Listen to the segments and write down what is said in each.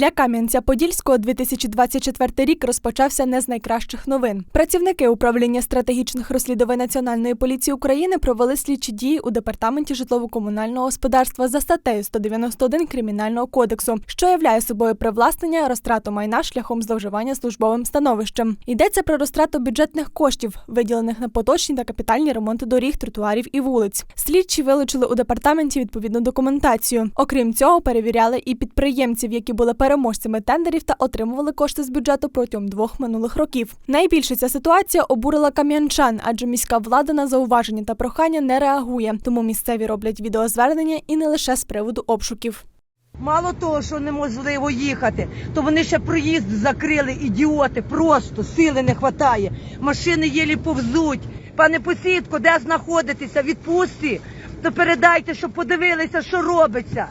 Для Кам'янця-Подільського 2024 рік розпочався не з найкращих новин. Працівники управління стратегічних розслідувань Національної поліції України провели слідчі дії у департаменті житлово-комунального господарства за статтею 191 кримінального кодексу, що являє собою привласнення розтрату майна шляхом зловживання службовим становищем. Йдеться про розтрату бюджетних коштів, виділених на поточні та капітальні ремонти доріг, тротуарів і вулиць. Слідчі вилучили у департаменті відповідну документацію. Окрім цього, перевіряли і підприємців, які були переможцями тендерів та отримували кошти з бюджету протягом двох минулих років. Найбільше ця ситуація обурила кам'янчан, адже міська влада на зауваження та прохання не реагує. Тому місцеві роблять відеозвернення і не лише з приводу обшуків. Мало того, що неможливо їхати, то вони ще проїзд закрили, ідіоти, просто сили не вистачає. Машини єлі повзуть. Пане посідко, де знаходитеся? Відпустці, то передайте, щоб подивилися, що робиться.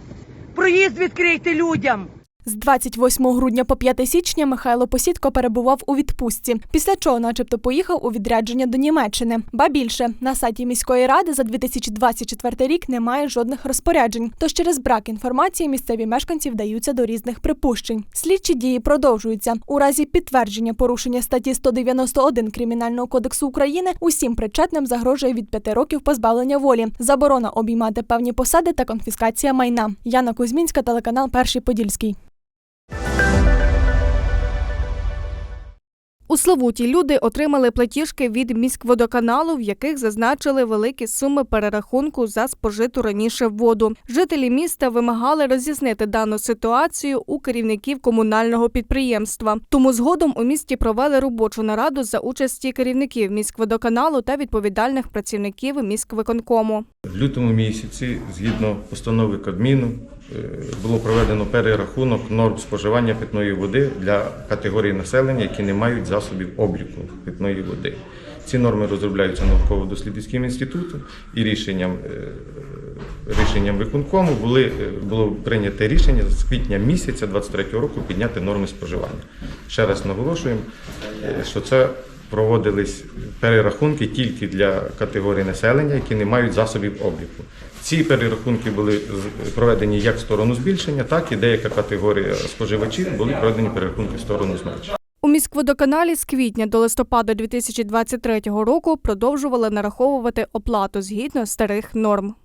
Проїзд відкрийте людям. З 28 грудня по 5 січня Михайло Посідко перебував у відпустці, після чого, начебто, поїхав у відрядження до Німеччини. Ба більше на сайті міської ради за 2024 рік немає жодних розпоряджень. Тож через брак інформації місцеві мешканці вдаються до різних припущень. Слідчі дії продовжуються. У разі підтвердження порушення статті 191 кримінального кодексу України усім причетним загрожує від 5 років позбавлення волі, заборона обіймати певні посади та конфіскація майна. Яна Кузьмінська, телеканал Перший Подільський. У Славуті люди отримали платіжки від міськводоканалу, в яких зазначили великі суми перерахунку за спожиту раніше воду. Жителі міста вимагали роз'яснити дану ситуацію у керівників комунального підприємства. Тому згодом у місті провели робочу нараду за участі керівників міськводоканалу та відповідальних працівників міськвиконкому. В лютому місяці, згідно постанови Кабміну, е, було проведено перерахунок норм споживання питної води для категорій населення, які не мають засобів обліку питної води. Ці норми розробляються науково-дослідницьким інститутом і рішенням, е, рішенням виконкому були, е, було прийнято рішення з квітня місяця 23 року підняти норми споживання. Ще раз наголошуємо, що це проводились перерахунки тільки для категорій населення, які не мають засобів обліку. Ці перерахунки були проведені як в сторону збільшення, так і деяка категорія споживачів були проведені перерахунки в сторону зменшення. У міськводоканалі з квітня до листопада 2023 року продовжували нараховувати оплату згідно старих норм.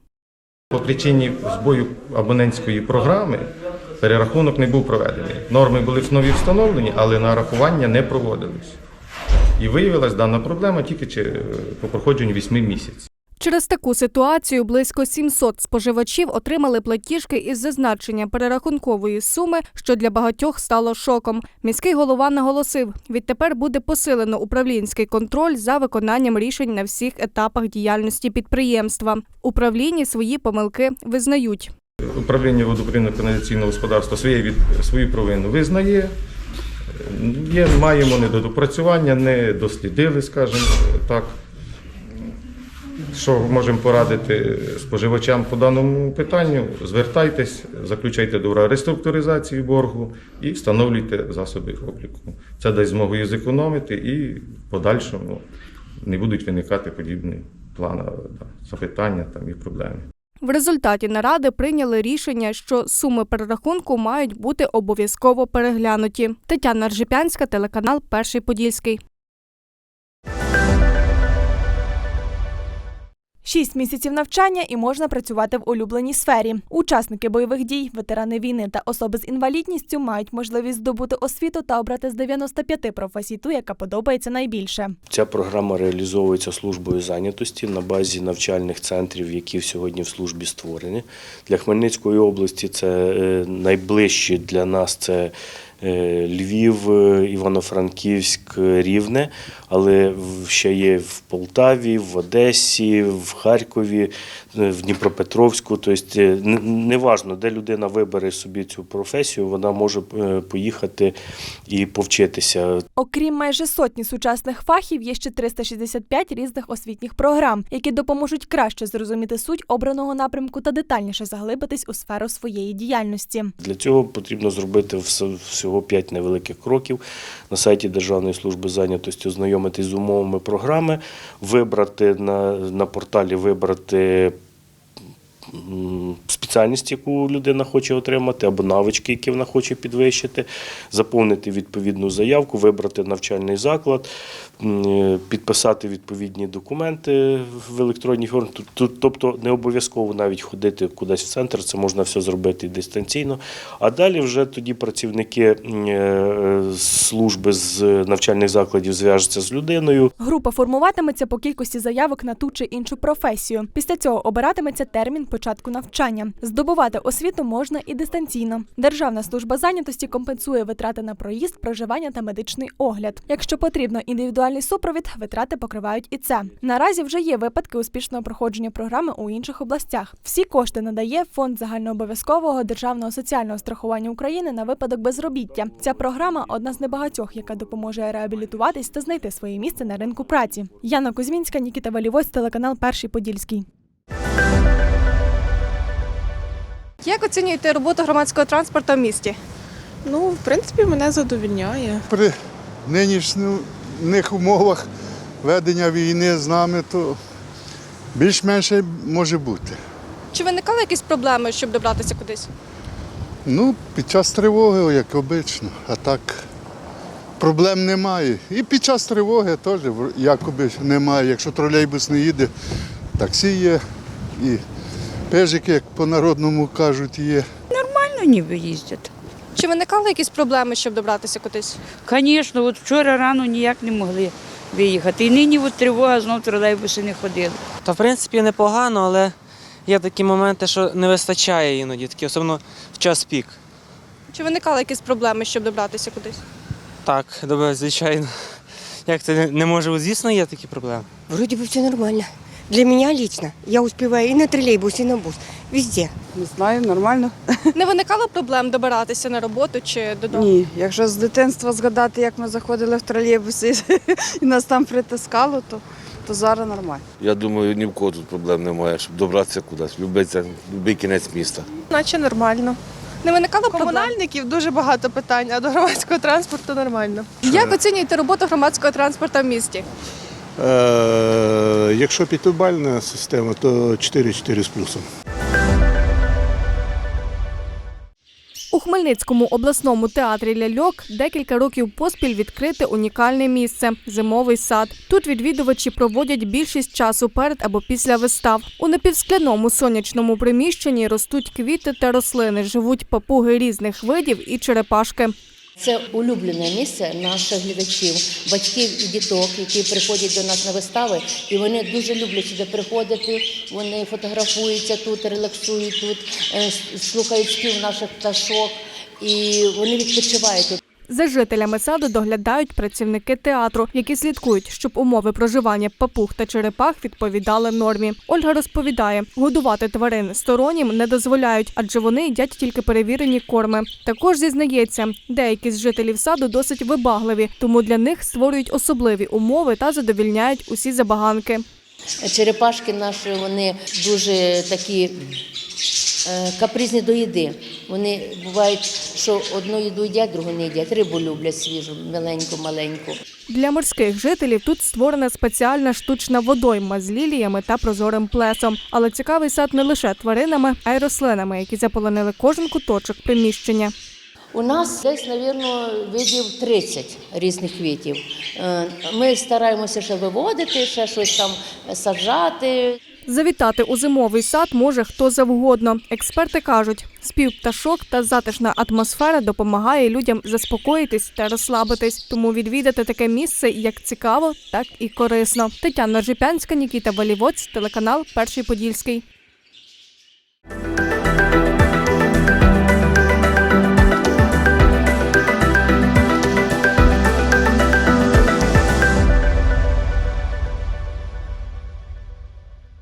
По причині збою абонентської програми перерахунок не був проведений. Норми були в нові встановлені, але нарахування не проводились. І виявилась дана проблема тільки чи- по проходженню 8 місяців. Через таку ситуацію близько 700 споживачів отримали платіжки із зазначенням перерахункової суми, що для багатьох стало шоком. Міський голова наголосив, відтепер буде посилено управлінський контроль за виконанням рішень на всіх етапах діяльності підприємства. Управлінні свої помилки визнають. Управління водопровідного каналізаційного господарства свою провину визнає. Є, маємо недопрацювання, не дослідили, скажімо так. Що можемо порадити споживачам по даному питанню? Звертайтесь, заключайте договори реструктуризації боргу і встановлюйте засоби обліку. Це дасть змогу їх зекономити і в подальшому не будуть виникати подібні плани, запитання там, і проблеми. В результаті наради прийняли рішення, що суми перерахунку мають бути обов'язково переглянуті. Тетяна Ржипянська, телеканал Перший Подільський. Шість місяців навчання і можна працювати в улюбленій сфері. Учасники бойових дій, ветерани війни та особи з інвалідністю мають можливість здобути освіту та обрати з 95 професій ту, яка подобається найбільше. Ця програма реалізовується службою зайнятості на базі навчальних центрів, які сьогодні в службі створені. Для Хмельницької області це е, найближчі для нас це Львів, е, Івано-Франківськ, е, Рівне, але ще є в Полтаві, в Одесі, в Харкові, е, в Дніпропетровську. Тобто, е, неважно, де людина вибере собі цю професію, вона може е, поїхати і повчитися. Окрім майже сотні сучасних фахів, є ще 365 різних освітніх програм, які допоможуть краще зрозуміти суть обраного напрямку та детальніше заглибитись у сферу своєї діяльності. Для цього потрібно зробити вс- всього 5 невеликих кроків. На сайті Державної служби зайнятості ознайомитись з умовами програми, вибрати на, на порталі вибрати спеціальність, яку людина хоче отримати, або навички, які вона хоче підвищити, заповнити відповідну заявку, вибрати навчальний заклад, е, підписати відповідні документи в електронній формі. Тобто не обов'язково навіть ходити кудись в центр, це можна все зробити дистанційно. А далі вже тоді працівники е, служби з навчальних закладів зв'яжуться з людиною. Група формуватиметься по кількості заявок на ту чи іншу професію. Після цього обиратиметься термін початку навчання. Здобувати освіту можна і дистанційно. Державна служба зайнятості компенсує витрати на проїзд, проживання та медичний огляд. Якщо потрібно індивідуальний супровід, витрати покривають і це. Наразі вже є випадки успішного проходження програми у інших областях. Всі кошти надає фонд загальнообов'язкового державного соціального страхування України на випадок безробіття. Ця програма одна з небагатьох, яка допоможе реабілітуватись та знайти своє місце на ринку праці. Яна Кузьмінська, Нікіта Валівось, телеканал Перший Подільський. Як оцінюєте роботу громадського транспорту в місті? Ну, в принципі, мене задовільняє. При нинішніх умовах ведення війни з нами, то більш-менш може бути. Чи виникали якісь проблеми, щоб добратися кудись? Ну, під час тривоги, як обично, а так проблем немає. І під час тривоги теж якоби немає. Якщо тролейбус не їде, таксі є, і пежики, як по-народному кажуть, є. Нормально ніби їздять. Чи виникали якісь проблеми, щоб добратися кудись? Звісно, от вчора рано ніяк не могли виїхати. І нині от тривога, знов тролейбуси не ходили. Та в принципі непогано, але є такі моменти, що не вистачає іноді, такі, особливо в час пік. Чи виникали якісь проблеми, щоб добратися кудись? Так, добре, звичайно. Як це не- може, звісно, є такі проблеми. Вроде бы все нормально. Для меня лично. Я успеваю и на троллейбус, и на бус. Везде. Не знаю, нормально. Не виникало проблем добиратися на роботу чи додому? Ні, якщо з дитинства згадати, як ми заходили в тролейбуси і нас там притискало, то, то зараз нормально. Я думаю, ні в кого тут проблем немає, щоб добратися кудись. Любиться будь-який кінець міста. Наче нормально. Не виникало проблем? Комунальників дуже багато питань, а до громадського транспорту нормально. Як оцінюєте роботу громадського транспорту в місті? Е, якщо п'ятибальна система, то 4-4 з плюсом. У Хмельницькому обласному театрі ляльок декілька років поспіль відкрите унікальне місце зимовий сад. Тут відвідувачі проводять більшість часу перед або після вистав. У напівскляному сонячному приміщенні ростуть квіти та рослини, живуть папуги різних видів і черепашки. Це улюблене місце наших глядачів, батьків і діток, які приходять до нас на вистави, і вони дуже люблять сюди приходити. Вони фотографуються тут, релаксують тут, е, слухають спів наших пташок, і вони відпочивають тут. За жителями саду доглядають працівники театру, які слідкують, щоб умови проживання папуг та черепах відповідали нормі. Ольга розповідає, годувати тварин стороннім не дозволяють, адже вони їдять тільки перевірені корми. Також зізнається, деякі з жителів саду досить вибагливі, тому для них створюють особливі умови та задовільняють усі забаганки. Черепашки наші вони дуже такі капризні до їди. Вони бувають, що одну їду їдять, другу не їдять. Рибу люблять свіжу, миленьку, маленьку. Для морських жителів тут створена спеціальна штучна водойма з ліліями та прозорим плесом. Але цікавий сад не лише тваринами, а й рослинами, які заполонили кожен куточок приміщення. У нас десь, мабуть, видів 30 різних квітів. Е, Ми стараємося ще виводити, ще щось там саджати. Завітати у зимовий сад може хто завгодно. Експерти кажуть, спів пташок та затишна атмосфера допомагає людям заспокоїтись та розслабитись. Тому відвідати таке місце як цікаво, так і корисно. Тетяна Жипянська, Нікіта Валівоць, телеканал Перший Подільський.